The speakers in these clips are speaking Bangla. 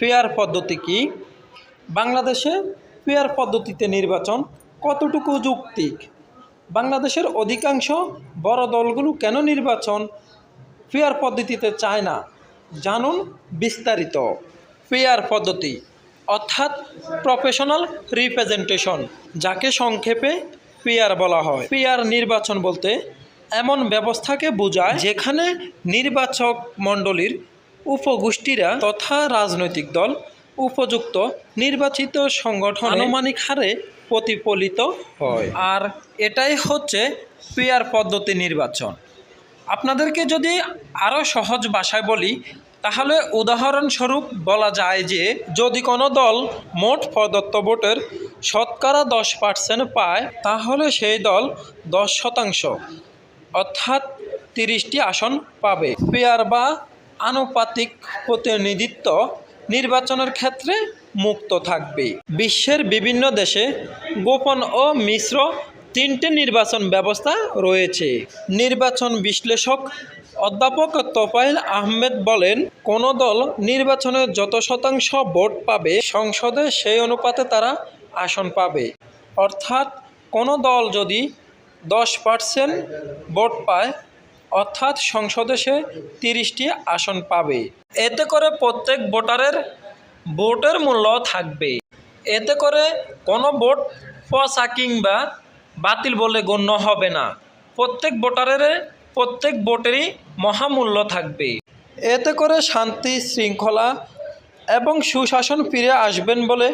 ফেয়ার পদ্ধতি কি? বাংলাদেশে ফেয়ার পদ্ধতিতে নির্বাচন কতটুকু যৌক্তিক? বাংলাদেশের অধিকাংশ বড় দলগুলো কেন নির্বাচন ফেয়ার পদ্ধতিতে চায় না? জানুন বিস্তারিত। ফেয়ার পদ্ধতি, অর্থাৎ প্রফেশনাল রিপ্রেজেন্টেশন, যাকে সংক্ষেপে পিয়ার বলা হয়। পিয়ার নির্বাচন বলতে এমন ব্যবস্থাকে বোঝায় যেখানে নির্বাচক মণ্ডলীর উপগোষ্ঠীরা তথা রাজনৈতিক দল উপযুক্ত নির্বাচিত সংগঠন আনুমানিক হারে প্রতিফলিত হয়। আর এটাই হচ্ছে পেয়ার পদ্ধতি নির্বাচন। আপনাদেরকে যদি আরও সহজ ভাষায় বলি, তাহলে উদাহরণস্বরূপ বলা যায় যে, যদি কোনো দল মোট প্রদত্ত ভোটের শতকরা দশ পার্সেন্ট পায়, তাহলে সেই দল দশ শতাংশ, অর্থাৎ তিরিশটি আসন পাবে। পেয়ার বা আনুপাতিক প্রতিনিধিত্ব নির্বাচনের ক্ষেত্রে মুক্ত থাকবে। বিশ্বের বিভিন্ন দেশে গোপন ও মিশ্র তিনটে নির্বাচন ব্যবস্থা রয়েছে। নির্বাচন বিশ্লেষক অধ্যাপক তোফাইল আহমেদ বলেন, কোন দল নির্বাচনে যত শতাংশ ভোট পাবে, সংসদে সেই অনুপাতে তারা আসন পাবে। অর্থাৎ কোনো দল যদি দশ পার্সেন্ট ভোট পায় অর্থাৎ সংসদে সে তিরিশটি আসন পাবে। এতে করে প্রত্যেক ভোটারের ভোটের মূল্য থাকবে। এতে করে কোনো ভোট পচা কিংবা বাতিল বলে গণ্য হবে না। প্রত্যেক ভোটারের প্রত্যেক ভোটেরই মহামূল্য থাকবে। এতে করে শান্তি, শৃঙ্খলা এবং সুশাসন ফিরে আসবেন বলে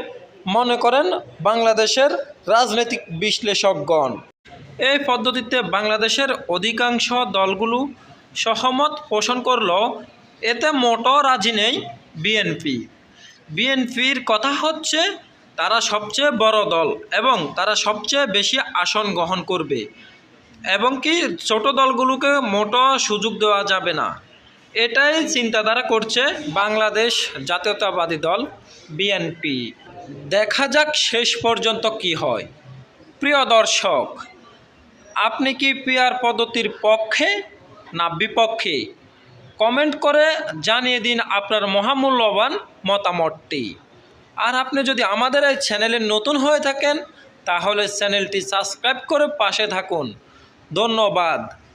মনে করেন বাংলাদেশের রাজনৈতিক বিশ্লেষকগণ। এই পদ্ধতিতে বাংলাদেশের অধিকাংশ দলগুলো সহমত পোষণ করলেও এতে মোটো রাজি নেই বিএনপি বিএনপির কথা হচ্ছে, তারা সবচেয়ে বড় দল এবং তারা সবচেয়ে বেশি আসন গ্রহণ করবে। এবং কি, ছোট দলগুলোকে মোটো সুযোগ দেওয়া যাবে না। এটাই চিন্তাধারা করছে বাংলাদেশ জাতীয়তাবাদী দল বিএনপি দেখা যাক শেষ পর্যন্ত কি হয়। প্রিয় দর্শক আপনি কি পিয়ার পদ্ধতির পক্ষে না বিপক্ষে? কমেন্ট করে জানিয়ে দিন আপনার মহামূল্যবান মতামতটি। আর আপনি যদি আমাদের এই চ্যানেলে নতুন হয়ে থাকেন, তাহলে চ্যানেলটি সাবস্ক্রাইব করে পাশে থাকুন। ধন্যবাদ।